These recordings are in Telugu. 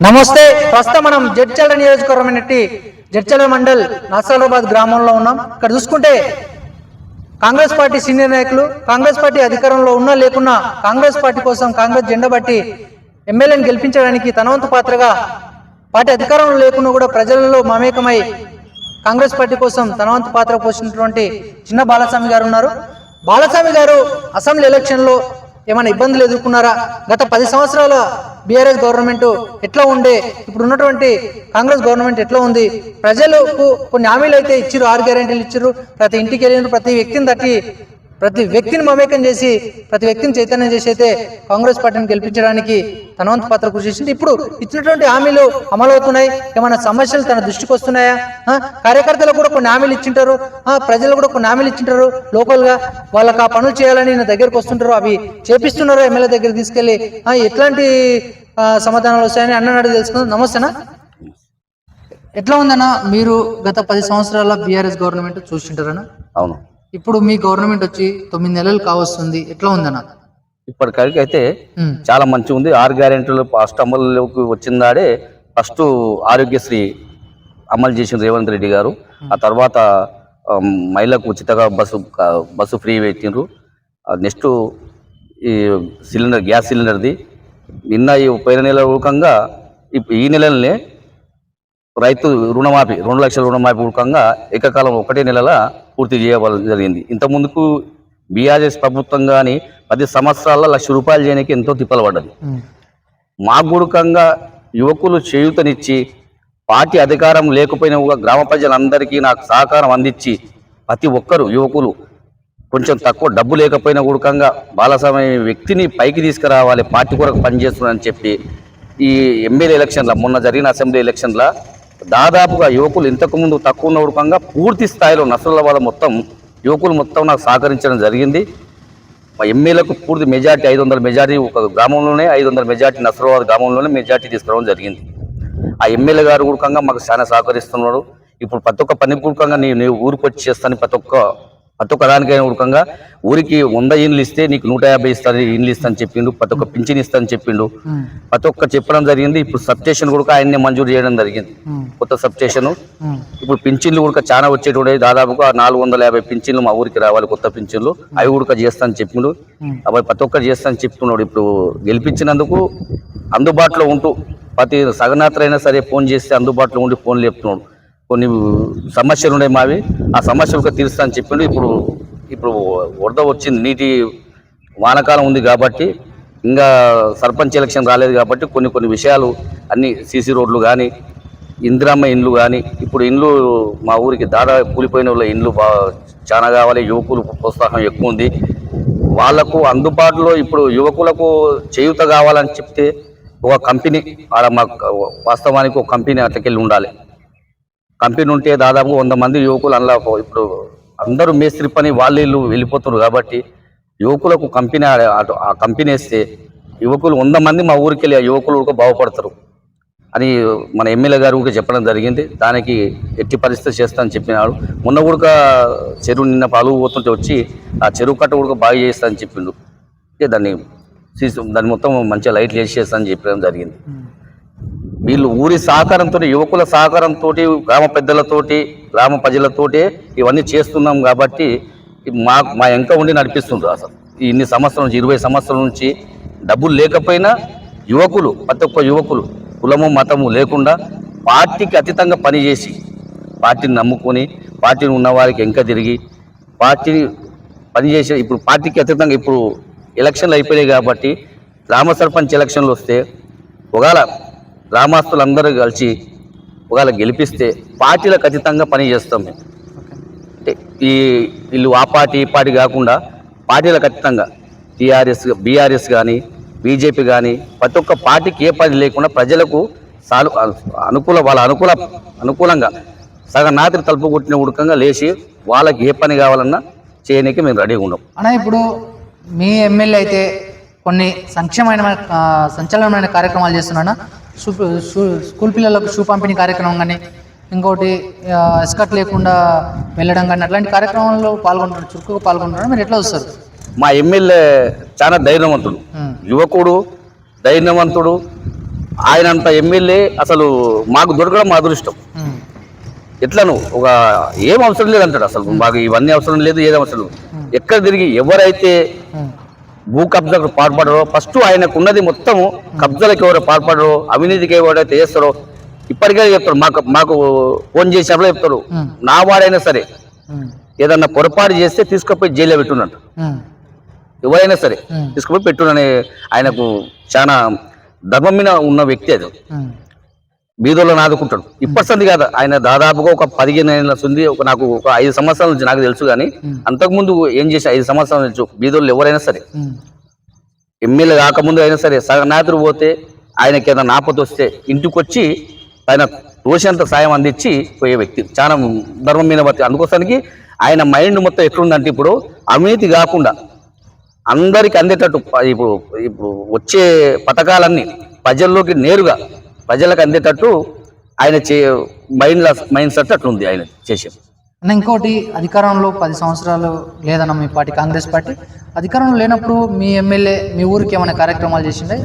నమస్తే. ప్రస్తుతం మనం జడ్చల నియోజకవర్గం జడ్చల మండల్ నర్సాలాబాద్ గ్రామంలో ఉన్నాం. ఇక్కడ చూసుకుంటే కాంగ్రెస్ పార్టీ సీనియర్ నాయకులు కాంగ్రెస్ పార్టీ అధికారంలో ఉన్నా లేకున్నా కాంగ్రెస్ పార్టీ కోసం కాంగ్రెస్ జెండా బట్టి ఎమ్మెల్యేని గెలిపించడానికి తనవంతు పాత్రగా పార్టీ అధికారంలో లేకున్నా కూడా ప్రజలలో మమేకమై కాంగ్రెస్ పార్టీ కోసం తనవంతు పాత్ర పోషించినటువంటి చిన్న బాలస్వామి గారు ఉన్నారు. బాలస్వామి గారు అసెంబ్లీ ఎలక్షన్లో ఏమైనా ఇబ్బందులు ఎదుర్కొన్నారా? గత పది సంవత్సరాల బీఆర్ఎస్ గవర్నమెంట్ ఎట్లా ఉండే? ఇప్పుడు ఉన్నటువంటి కాంగ్రెస్ గవర్నమెంట్ ఎట్లా ఉంది? ప్రజలకు కొన్ని హామీలు అయితే ఇచ్చారు ఆరు గ్యారెంటీలు ఇచ్చారు ప్రతి ఇంటికి వెళ్ళిన ప్రతి వ్యక్తిని తట్టి ప్రతి వ్యక్తిని మమేకం చేసి ప్రతి వ్యక్తిని చైతన్యం చేసి అయితే కాంగ్రెస్ పార్టీని గెలిపించడానికి తన వంతు పాత్ర కృషి చేసింది. ఇప్పుడు ఇచ్చినటువంటి హామీలు అమలవుతున్నాయి. ఏమైనా సమస్యలు తన దృష్టికి వస్తున్నాయా? ఆ, కార్యకర్తలు కూడా కొన్ని హామీలు ఇచ్చింటారు. ఆ, ప్రజలు కూడా కొన్ని హామీలు ఇచ్చింటారు. లోకల్గా వాళ్ళకి ఆ పనులు చేయాలని నా దగ్గరకు వస్తుంటారు. అవి చేపిస్తున్నారు ఎమ్మెల్యే దగ్గర తీసుకెళ్ళి ఆ, ఎట్లాంటి సమాధానాలు వస్తాయని అన్న అడిగి తెలుసుకుందాం. నమస్తేనా? ఎట్లా ఉందన్నా? మీరు గత పది సంవత్సరాల బీఆర్ఎస్ గవర్నమెంట్ చూసింటారనా? అవును. ఇప్పుడు మీ గవర్నమెంట్ వచ్చి తొమ్మిది నెలలు కావస్తుంది. ఎట్లా ఉందన్న? ఇప్పటికైతే అయితే చాలా మంచిగా ఉంది ఆరు గ్యారెంటీలు ఫస్ట్ అమలులోకి వచ్చిందాడే ఫస్ట్ ఆరోగ్యశ్రీ అమలు చేసిన రేవంత్ రెడ్డి గారు. ఆ తర్వాత ఆమ్, మహిళలకు ఉచితంగా బస్సు బస్సు ఫ్రీ పెట్టిండ్రు. నెక్స్ట్ ఈ సిలిండర్ గ్యాస్ సిలిండర్ది. నిన్న ఈ పోయిన నెల రూపంగా ఈ నెలలనే రైతు రుణమాఫీ రెండు లక్షల రుణమాఫీ పూర్వకంగా ఏకకాలం ఒకటే నెలల పూర్తి చేయవలసి జరిగింది. ఇంతకుముందుకు బీఆర్ఎస్ ప్రభుత్వం కానీ పది సంవత్సరాల లక్ష రూపాయలు చేయడానికి ఎంతో తిప్పలు పడ్డది ఉమ్, మా గుడకంగా యువకులు చేయూతనిచ్చి పార్టీ అధికారం లేకపోయినా కూడా గ్రామ ప్రజలందరికీ నాకు సహకారం అందించి ప్రతి ఒక్కరు యువకులు కొంచెం తక్కువ డబ్బు లేకపోయినా గుడకంగా బాలస్వామి వ్యక్తిని పైకి తీసుకురావాలి పార్టీ కొరకు పనిచేస్తున్నానని చెప్పి ఈ ఎమ్మెల్యే ఎలక్షన్ల మొన్న జరిగిన అసెంబ్లీ ఎలక్షన్ల దాదాపుగా యువకులు ఇంతకుముందు తక్కువ ఉన్న ఉడకంగా పూర్తి స్థాయిలో నసరుల మొత్తం యువకులు మొత్తం నాకు సహకరించడం జరిగింది. మా ఎమ్మెల్యేలకు పూర్తి మెజార్టీ ఐదు వందల మెజార్టీ ఒక గ్రామంలోనే ఐదు వందల మెజార్టీ నసరాబాద్ గ్రామంలోనే మెజార్టీ తీసుకురావడం జరిగింది. ఆ ఎమ్మెల్యే గారు కూడకంగా మాకు చాలా సహకరిస్తున్నాడు ఇప్పుడు ప్రతి ఒక్క పని కూడకంగా నీ నీ ఊరికి వచ్చి చేస్తాను ప్రతి ఒక్క ప్రతి ఒక్క దానికైనా కూడకంగా ఊరికి వంద ఇండ్లు ఇస్తే నీకు నూట యాభై ఇస్తాను ఇండ్లు ఇస్తాను చెప్పిండు ప్రతి ఒక్క పింఛన్ ఇస్తాను చెప్పిండు. ప్రతి ఒక్క చెప్పడం జరిగింది ఇప్పుడు సబ్ స్టేషన్ కూడా ఆయన్నే మంజూరు చేయడం జరిగింది. కొత్త సబ్ స్టేషన్ ఇప్పుడు పింఛన్లు కూడా చాలా వచ్చేటువంటి దాదాపుగా నాలుగు వందల యాభై పింఛన్లు మా ఊరికి రావాలి కొత్త పింఛన్లు. అవి కూడా చేస్తాను చెప్పిండు. అవి ప్రతి ఒక్కరు చేస్తాను చెప్తున్నాడు ఇప్పుడు గెలిపించినందుకు అందుబాటులో ఉంటూ ప్రతి సగనాత్ర అయినా సరే ఫోన్ చేస్తే అందుబాటులో ఉండి ఫోన్లు చెప్తున్నాడు. కొన్ని సమస్యలు ఉన్నాయి మావి. ఆ సమస్యలకు తీరుస్తా అని చెప్పిండు. ఇప్పుడు ఇప్పుడు వరద వచ్చింది నీటి వానకాలం ఉంది కాబట్టి ఇంకా సర్పంచ్ ఎలక్షన్ రాలేదు కాబట్టి కొన్ని కొన్ని విషయాలు అన్ని సీసీ రోడ్లు కానీ ఇందిరమ్మ ఇండ్లు కానీ ఇప్పుడు ఇండ్లు మా ఊరికి దాదాపు కూలిపోయిన వాళ్ళ ఇండ్లు చాలా కావాలి యువకులు ప్రోత్సాహం ఎక్కువ ఉంది. వాళ్ళకు అందుబాటులో ఇప్పుడు యువకులకు చేయూత కావాలని చెప్తే ఒక కంపెనీ ఆడ మా వాస్తవానికి ఒక కంపెనీ అట్లకెళ్ళి ఉండాలి. కంపెనీ ఉంటే దాదాపు వంద మంది యువకులు అందులో ఇప్పుడు అందరూ మేస్త్రి పని వాళ్ళు వీళ్ళు వెళ్ళిపోతున్నారు కాబట్టి యువకులకు కంపెనీ ఆ- అటు- ఆ కంపెనీ వేస్తే యువకులు వంద మంది మా ఊరికి వెళ్ళి ఆ యువకులు బాగుపడతారు. అని మన ఎమ్మెల్యే గారు కూడా చెప్పడం జరిగింది. దానికి ఎట్టి పరిస్థితి చేస్తానని చెప్పినాడు మొన్న కూడా చెరువు నిన్న పాలు పోతుంటే వచ్చి ఆ చెరువు కట్ట కూడా బాగా చేస్తానని చెప్పిండు. ఇక దాన్ని దాన్ని మొత్తం మంచిగా లైట్లు వేసేస్తానని చెప్పడం జరిగింది. వీళ్ళు ఊరి సహకారంతో యువకుల సహకారంతో గ్రామ పెద్దలతోటి గ్రామ ప్రజలతోటి ఇవన్నీ చేస్తున్నాం కాబట్టి మా మా ఎంక ఉండి నడిపిస్తుండ్రు అసలు. ఇన్ని సంవత్సరం నుంచి ఇరవై సంవత్సరాల నుంచి డబ్బులు లేకపోయినా యువకులు ప్రతి ఒక్క యువకులు కులము మతము లేకుండా పార్టీకి అతీతంగా పనిచేసి పార్టీని నమ్ముకొని పార్టీని ఉన్నవారికి ఎంక తిరిగి పార్టీని పనిచేసే ఇప్పుడు పార్టీకి అతీతంగా ఇప్పుడు ఎలక్షన్లు అయిపోయాయి కాబట్టి గ్రామ సర్పంచ్ ఎలక్షన్లు వస్తే ఒకవేళ గ్రామస్తులందరూ కలిసి ఒకవేళ గెలిపిస్తే పార్టీలకు ఖచ్చితంగా పని చేస్తాం మేము. అంటే ఈ వీళ్ళు ఆ పార్టీ ఈ పార్టీ కాకుండా పార్టీలకు ఖచ్చితంగా టీఆర్ఎస్ బీఆర్ఎస్ కానీ బీజేపీ కానీ ప్రతి ఒక్క పార్టీకి ఏ పని లేకుండా ప్రజలకు సాను అనుకూల వాళ్ళ అనుకూల అనుకూలంగా సగం నాతిరి తలుపు కొట్టిన ఉడకంగా లేచి వాళ్ళకి ఏ పని కావాలన్నా చేయడానికి మేము రెడీగా ఉన్నాం. అన్న ఇప్పుడు మీ ఎమ్మెల్యే అయితే కొన్ని సంక్షేమమైన సంచలనమైన కార్యక్రమాలు చేస్తున్నాను స్కూల్ పిల్లలకు షూ పంపిణీ కార్యక్రమం కానీ ఇంకోటి ఎస్కట్ లేకుండా వెళ్ళడం కానీ అట్లాంటి కార్యక్రమాల్లో పాల్గొంటున్నారు చురుకుగా పాల్గొంటున్నారు. మీరు ఎట్లా వస్తారు మా ఎమ్మెల్యే చాలా ధైర్యవంతుడు. యువకుడు ధైర్యవంతుడు. ఆయన అంత ఎమ్మెల్యే అసలు మాకు దొరకడం మా అదృష్టం. ఉమ్, ఎట్లను ఒక ఏం అవసరం లేదు అంటాడు అసలు మాకు ఇవన్నీ అవసరం లేదు ఏది అవసరం ఎక్కడ తిరిగి ఎవరైతే భూ కబ్జాకు పాల్పడరో ఫస్ట్ ఆయనకు ఉన్నది మొత్తం కబ్జాలకు ఎవరు పాల్పడరో అవినీతికి ఎవరైతే చేస్తారో ఇప్పటికే చెప్తారు. మాకు మాకు ఫోన్ చేసినప్పుడు చెప్తారు. నా వాడైనా సరే ఏదన్నా పొరపాటు చేస్తే తీసుకుపోయి జైల్లో పెట్టున్నట్టు ఎవరైనా సరే తీసుకుపోయి పెట్టునని ఆయనకు చాలా ధర్మం మీద ఉన్న వ్యక్తి అది. బీదోళ్ళని ఆదుకుంటాడు ఇప్పటి సంది కాదు. ఆయన దాదాపుగా ఒక పదిహేను ఏళ్ళ ఉంది ఒక నాకు ఒక ఐదు సంవత్సరాల నుంచి నాకు తెలుసు కానీ అంతకుముందు ఏం చేసి ఐదు సంవత్సరాల నుంచి బీదోళ్ళు ఎవరైనా సరే ఎమ్మెల్యే కాకముందు అయినా సరే సగనాథుడు పోతే ఆయనకి ఏదైనా ఆపద వస్తే ఇంటికి వచ్చి ఆయన తోసినంత సాయం అందించి పోయే వ్యక్తి. చాలా ధర్మం మీద బతి అందుకోసానికి ఆయన మైండ్ మొత్తం ఎట్లుందంటే ఇప్పుడు అవినీతి కాకుండా అందరికి అందేటట్టు ఇప్పుడు ఇప్పుడు వచ్చే పథకాలన్నీ ప్రజల్లోకి నేరుగా ప్రజలకు అందేటట్టు ఆయన చే మైండ్ మైండ్ సెట్ అట్లుంది ఆయన చేసే. అన్న ఇంకోటి అధికారంలో పది సంవత్సరాలు లేదన్న మీ పార్టీ కాంగ్రెస్ పార్టీ. అధికారంలో లేనప్పుడు మీ ఎమ్మెల్యే మీ ఊరికి ఏమైనా కార్యక్రమాలు చేసిండే?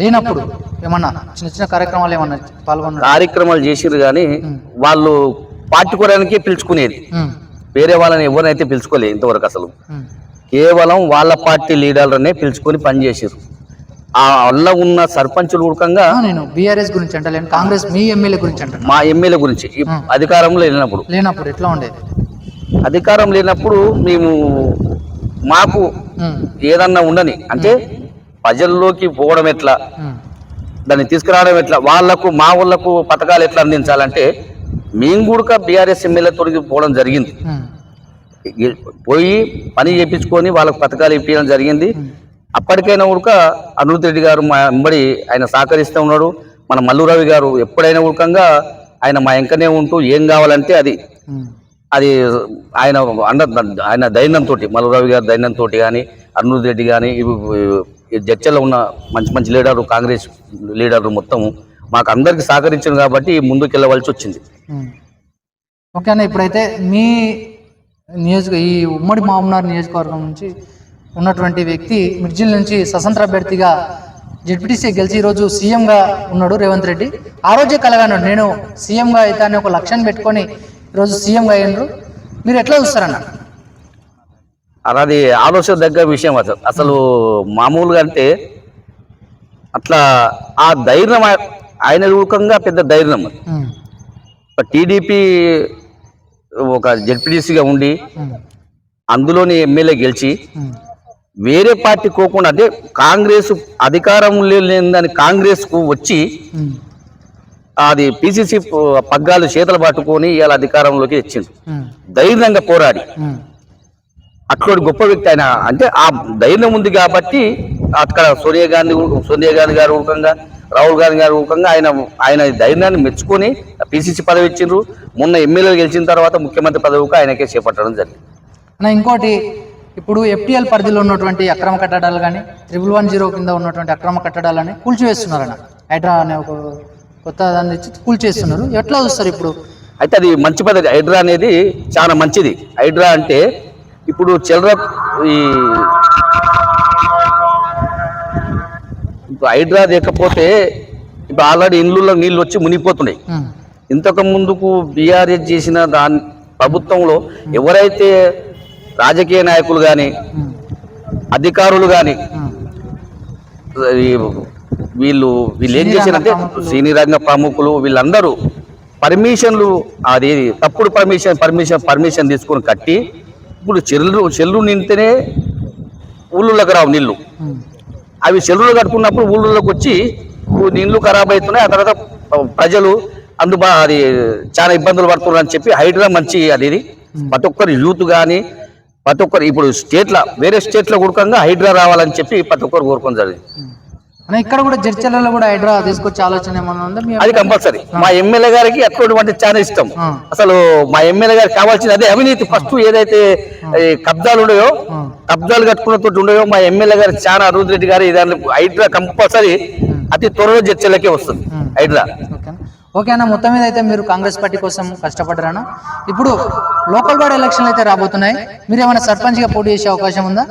లేనప్పుడు ఏమన్నా చిన్న చిన్న కార్యక్రమాలు ఏమన్నా పాల్గొన్నాడు కార్యక్రమాలు చేసిరు కానీ వాళ్ళు పార్టీకోవడానికి పిలుచుకునేది. వేరే వాళ్ళని ఎవరినైతే పిలుచుకోలేదు ఇంతవరకు అసలు. కేవలం వాళ్ళ పార్టీ లీడర్లనే పిలుచుకొని పనిచేసారు ఆ వల్ల ఉన్న సర్పంచులు ఉడకంగా నేను బీఆర్ఎస్ గురించి అంటలేను కాంగ్రెస్ మీ ఎమ్మెల్యే గురించి అంటాను మా ఎమ్మెల్యే గురించి ఈ అధికారంలో వెళ్ళినప్పుడు లేనప్పుడు ఎట్లా ఉండేది? అధికారం లేనప్పుడు మేము మాకు ఏదన్నా ఉండని అంటే ప్రజల్లోకి పోవడం ఎట్లా? దాన్ని తీసుకురావడం ఎట్లా? వాళ్ళకు మా ఊళ్ళకు పథకాలు ఎట్లా అందించాలంటే మేము కూడా బీఆర్ఎస్ ఎమ్మెల్యే తొలగి పోవడం జరిగింది. పోయి పని చేయించుకొని వాళ్ళకు పథకాలు ఇప్పించడం జరిగింది. అప్పటికైనా ఉడక అనిరుద్ రెడ్డి గారు మా వెంబడి ఆయన సహకరిస్తూ ఉన్నాడు. మన మల్లురవి గారు ఎప్పుడైనా ఉడకంగా ఆయన మా వెంకనే ఉంటూ ఏం కావాలంటే అది. అది ఆయన అండ ఆయన ధైర్యంతో మల్లురవి గారి ధైర్యంతో కానీ అనిరుద్ రెడ్డి కానీ జడ్చల్లో ఉన్న మంచి మంచి లీడర్లు కాంగ్రెస్ లీడర్లు మొత్తం మాకు అందరికి సహకరించారు కాబట్టి ముందుకు వెళ్ళవలసి వచ్చింది. ఉమ్. ఓకే అన్న ఇప్పుడైతే మీ నియోజక ఈ ఉమ్మడి మామూనార్ నియోజకవర్గం నుంచి ఉన్నటువంటి వ్యక్తి మిర్జిల్ నుంచి స్వతంత్ర అభ్యర్థిగా జడ్పీటీసీ గెలిచి ఈరోజు సీఎంగా ఉన్నాడు రేవంత్ రెడ్డి. ఆ రోజే కలగాను. నేను సీఎంగా అయితే అని ఒక లక్ష్యాన్ని పెట్టుకొని ఈరోజు సీఎంగా అయ్యిండ్రు మీరు ఎట్లా చూస్తారన్న? అది ఆలోచన దగ్గర విషయం అసలు. అసలు మామూలుగా అంటే అట్లా ఆ ధైర్యం ఆయన రూపంగా పెద్ద ధైర్యం టీడీపీ ఒక జెడ్పీటీసీగా ఉండి అందులోని ఎమ్మెల్యే గెలిచి వేరే పార్టీ కోకుండా అంటే కాంగ్రెస్ అధికారం లేదని కాంగ్రెస్కు వచ్చి అది పిసిసి పగ్గాలు చేతులు పట్టుకొని ఇవాళ అధికారంలోకి తెచ్చింది ధైర్యంగా పోరాడి. అట్లాంటి గొప్ప వ్యక్తి ఆయన. అంటే ఆ ధైర్యం ఉంది కాబట్టి అక్కడ సోనియా గాంధీ సోనియా గాంధీ గారు ఊకంగా రాహుల్ గాంధీ గారు ఊకంగా ఆయన ఆయన ధైర్యాన్ని మెచ్చుకొని పిసిసి పదవి ఇచ్చిండ్రు. మొన్న ఎమ్మెల్యే గెలిచిన తర్వాత ముఖ్యమంత్రి పదవికి ఆయనకే చేపట్టడం జరిగింది. ఇంకోటి ఇప్పుడు ఎఫ్టీఎల్ పరిధిలో ఉన్నటువంటి అక్రమ కట్టడాలు కానీ త్రిబుల్ వన్ జీరో కింద ఉన్నటువంటి అక్రమ కట్టడాలని కూల్చివేస్తున్నారన్న. హైడ్రా అనే ఒక కొత్త దాన్ని తెచ్చి కూల్చేస్తున్నారు ఎట్లా చూస్తారు ఇప్పుడు? అయితే అది మంచి పద్ధతి. హైడ్రా అనేది చాలా మంచిది. హైడ్రా అంటే ఇప్పుడు చిల్లర ఈ ఇప్పుడు హైడ్రా లేకపోతే ఇప్పుడు ఆల్రెడీ ఇండ్లలో నీళ్ళు వచ్చి మునిగిపోతున్నాయి. ఇంతకు ముందుకు బీఆర్ఎస్ చేసిన దాని ప్రభుత్వంలో ఎవరైతే రాజకీయ నాయకులు కానీ అధికారులు కానీ వీళ్ళు వీళ్ళు ఏం చేశారంటే. సినీ రంగ ప్రముఖులు వీళ్ళందరూ పర్మిషన్లు అది తప్పుడు పర్మిషన్ పర్మిషన్ పర్మిషన్ తీసుకొని కట్టి ఇప్పుడు చెల్లు చెల్లు నిండితేనే ఊళ్ళోకి రావు నీళ్ళు. అవి చెల్లులు కట్టుకున్నప్పుడు ఊళ్ళోకి వచ్చి నీళ్ళు ఖరాబ్ అవుతున్నాయి ఆ తర్వాత ప్రజలు అందుబా అది చాలా ఇబ్బందులు పడుతున్నారు అని చెప్పి హైడ్రా మంచి అది ఇది. ప్రతి ఒక్కరు యూత్ కానీ ప్రతి ఒక్కరు ఇప్పుడు స్టేట్ల వేరే స్టేట్ల కూడకంగా హైడ్రా రావాలని చెప్పి ప్రతి ఒక్కరు కోరుకొని జరిగింది. ఇక్కడ కూడా జడ్చర్లలో కూడా హైడ్రా తీసుకొచ్చే ఆలోచన ఏమన్నా ఉందా? అది కంపల్సరీ. మా ఎమ్మెల్యే గారికి అటువంటి చాలా ఇష్టం. అసలు మా ఎమ్మెల్యే గారికి కావాల్సింది అదే అవినీతి. ఫస్ట్ ఏదైతే కబ్జాలు ఉన్నాయో. కబ్జాలు కట్టుకున్న తోటి ఉండయో మా ఎమ్మెల్యే గారు చాలా అరుద్ రెడ్డి గారు దాన్ని హైడ్రా కంపల్సరీ అతి త్వరలో చర్చలకే వస్తుంది. హైడ్రా. ఓకే అన్న మొత్తం మీద అయితే మీరు కాంగ్రెస్ పార్టీ కోసం కష్టపడ్డారన్న. ఇప్పుడు లోకల్ బాడీ ఎలక్షన్లు అయితే రాబోతున్నాయి. మీరు ఏమైనా సర్పంచ్గా పోటీ చేసే అవకాశం ఉందా?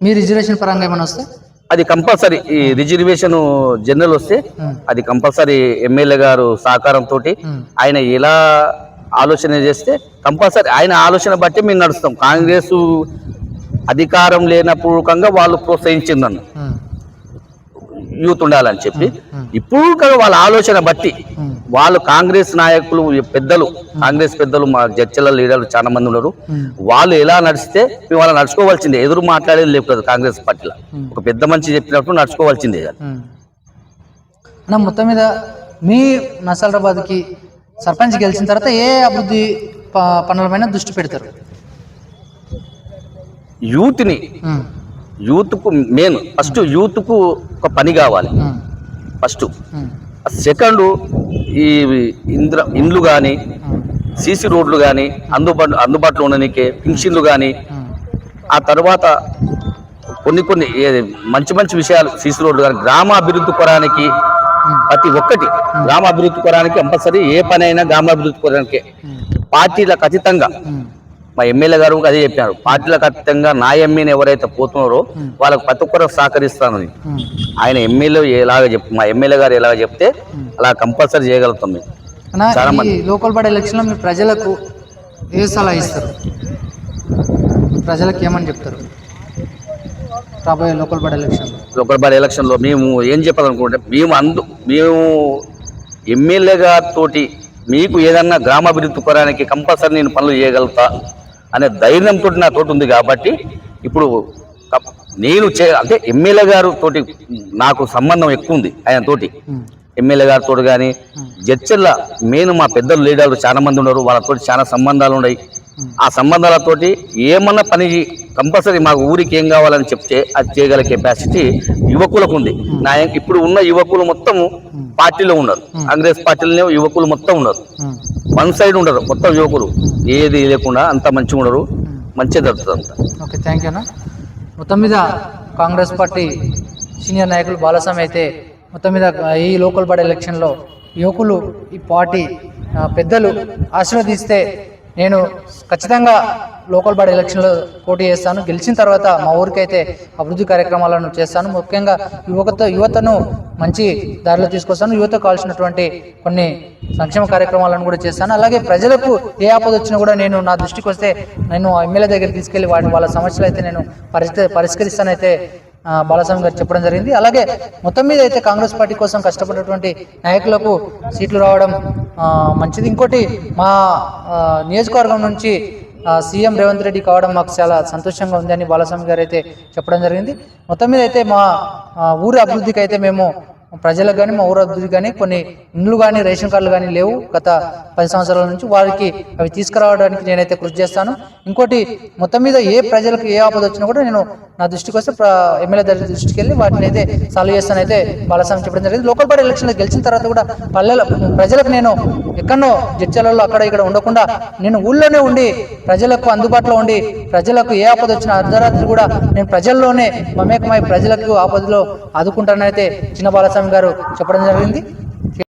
మీ రిజర్వేషన్ పరంగా ఏమైనా వస్తే? అది కంపల్సరీ ఈ రిజర్వేషన్ జనరల్ వస్తే అది కంపల్సరీ ఎమ్మెల్యే గారు సహకారంతో ఆయన ఎలా ఆలోచన చేస్తే కంపల్సరీ ఆయన ఆలోచన బట్టి మేము నడుస్తాం. కాంగ్రెస్ అధికారం లేనపూర్వకంగా వాళ్ళు ప్రోత్సహించింది నన్ను ఉమ్, యూత్ ఉండాలని చెప్పి ఇప్పుడు వాళ్ళ ఆలోచన బట్టి వాళ్ళు కాంగ్రెస్ నాయకులు పెద్దలు కాంగ్రెస్ పెద్దలు మా చర్చల లీడర్లు చాలా మంది ఉన్నారు. వాళ్ళు ఎలా నడిస్తే మేము వాళ్ళ నడుచుకోవాల్సిందే. ఎదురు మాట్లాడేది లేదు కాంగ్రెస్ పార్టీలో. ఒక పెద్ద మనిషి చెప్పినప్పుడు నడుచుకోవాల్సిందే. అన్న మొత్తం మీద మీ నసరాబాద్కి సర్పంచ్ గెలిచిన తర్వాత ఏ అభివృద్ధి ప- పనులపైన దృష్టి పెడతారు? యూత్ని యూత్కు మెయిన్ ఫస్ట్ యూత్కు ఒక పని కావాలి. ఫస్ట్ సెకండ్ ఈ ఇంద్ర ఇండ్లు కానీ సీసీ రోడ్లు కానీ అందుబాటు అందుబాటులో ఉండడానికి పింఛన్లు కానీ ఆ. తర్వాత కొన్ని కొన్ని మంచి మంచి విషయాలు సీసీ రోడ్లు కానీ గ్రామ అభివృద్ధి కొరానికి ప్రతి ఒక్కటి గ్రామ అభివృద్ధి కొరానికి కంపల్సరీ ఏ పని అయినా గ్రామ అభివృద్ధి కొరానికి. పార్టీలకు అతీతంగా మా ఎమ్మెల్యే గారు అదే చెప్పారు పార్టీలకు అతీతంగా నా ఎమ్మెల్యే ఎవరైతే పోతున్నారో వాళ్ళకి ప్రతి ఒక్కరు సహకరిస్తాను ఉమ్, ఆయన ఎమ్మెల్యే ఎలాగ చెప్ మా ఎమ్మెల్యే గారు ఎలాగ చెప్తే అలా కంపల్సరీ చేయగలుగుతాం మేము. చాలా మంది. లోకల్ బాడీ ఎలక్షన్లో మీ ప్రజలకు ఏ సలహా ఇస్తారు? ప్రజలకు ఏమని చెప్తారు? రాబోయే లోకల్ బాడీ ఎలక్షన్లో. లోకల్ బాడీ ఎలక్షన్లో మేము ఏం చెప్పాలనుకుంటే మేము అందు మేము ఎమ్మెల్యే గారితోటి మీకు ఏదన్నా గ్రామాభివృద్ధి కొరానికి కంపల్సరీ నేను పనులు చేయగలుగుతా. అనే ధైర్యంతో నా తోటి ఉంది కాబట్టి ఇప్పుడు నేను చే అంటే ఎమ్మెల్యే గారు తోటి నాకు సంబంధం ఎక్కువ ఉంది ఆయన తోటి. ఎమ్మెల్యే గారితో కానీ జడ్చర్ల మెయిన్ మా పెద్దలు లీడర్లు చాలా మంది ఉన్నారు వాళ్ళతో చాలా సంబంధాలు ఉన్నాయి. ఆ సంబంధాలతోటి ఏమన్నా పని కంపల్సరీ మాకు ఊరికి ఏం కావాలని చెప్తే అది చేయగల కెపాసిటీ యువకులకు ఉంది నా ఇప్పుడు ఉన్న యువకులు మొత్తం పార్టీలో ఉన్నారు. కాంగ్రెస్ పార్టీలోనే యువకులు మొత్తం ఉన్నారు. వన్ సైడ్ ఉండరు మొత్తం యువకులు. ఏది లేకుండా అంత మంచిగా ఉండరు మంచిగా జరుగుతుంది అంతా. ఓకే థ్యాంక్ యూ మొత్తం మీద కాంగ్రెస్ పార్టీ సీనియర్ నాయకులు బాలస్వామి అయితే మొత్తం మీద ఈ లోకల్ బాడీ ఎలక్షన్లో యువకులు ఈ పార్టీ పెద్దలు ఆశీర్వదిస్తే నేను ఖచ్చితంగా లోకల్ బాడీ ఎలక్షన్లో పోటీ చేస్తాను. గెలిచిన తర్వాత మా ఊరికైతే అభివృద్ధి కార్యక్రమాలను చేస్తాను. ముఖ్యంగా యువత యువతను మంచి దారిలో తీసుకొస్తాను. యువతకు కావాల్సినటువంటి కొన్ని సంక్షేమ కార్యక్రమాలను కూడా చేస్తాను. అలాగే ప్రజలకు ఏ ఆపద వచ్చినా కూడా నేను నా దృష్టికి వస్తే నేను ఎమ్మెల్యే దగ్గర తీసుకెళ్ళి వాటి వాళ్ళ సమస్యలు అయితే నేను పరిష్క పరిష్కరిస్తానైతే బాలస్వామి గారు చెప్పడం జరిగింది. అలాగే మొత్తం మీద అయితే కాంగ్రెస్ పార్టీ కోసం కష్టపడినటువంటి నాయకులకు సీట్లు రావడం మంచిది. ఇంకోటి మా నియోజకవర్గం నుంచి సీఎం రేవంత్ రెడ్డి కావడం మాకు చాలా సంతోషంగా ఉంది అని బాలస్వామి గారు అయితే చెప్పడం జరిగింది. మొత్తం మీద అయితే మా ఊరి అభివృద్ధికి అయితే మేము ప్రజలకు కానీ మా ఊరు అభివృద్ధి కానీ కొన్ని ఇండ్లు కానీ రేషన్ కార్డులు కానీ లేవు. గత పది సంవత్సరాల నుంచి వారికి అవి తీసుకురావడానికి నేనైతే కృషి చేస్తాను. ఇంకోటి మొత్తం మీద ఏ ప్రజలకు ఏ ఆపద వచ్చినా కూడా నేను నా దృష్టికి వస్తే ఎమ్మెల్యే దగ్గర దృష్టికి వెళ్ళి వాటిని అయితే సాల్వ్ చేస్తానైతే బాలస్వామి చెప్పడం జరిగింది. లోకల్ బాడీ ఎలక్షన్లో గెలిచిన తర్వాత కూడా పల్లెల ప్రజలకు నేను ఎక్కడో జడ్చలలో అక్కడ ఇక్కడ ఉండకుండా నేను ఊళ్ళోనే ఉండి ప్రజలకు అందుబాటులో ఉండి ప్రజలకు ఏ ఆపద వచ్చిన అర్ధరాత్రి కూడా నేను ప్రజల్లోనే మమేకమై ప్రజలకు ఆపదలో ఆదుకుంటానైతే చిన్న బాలస్వామి గారు చెప్పడం జరిగింది.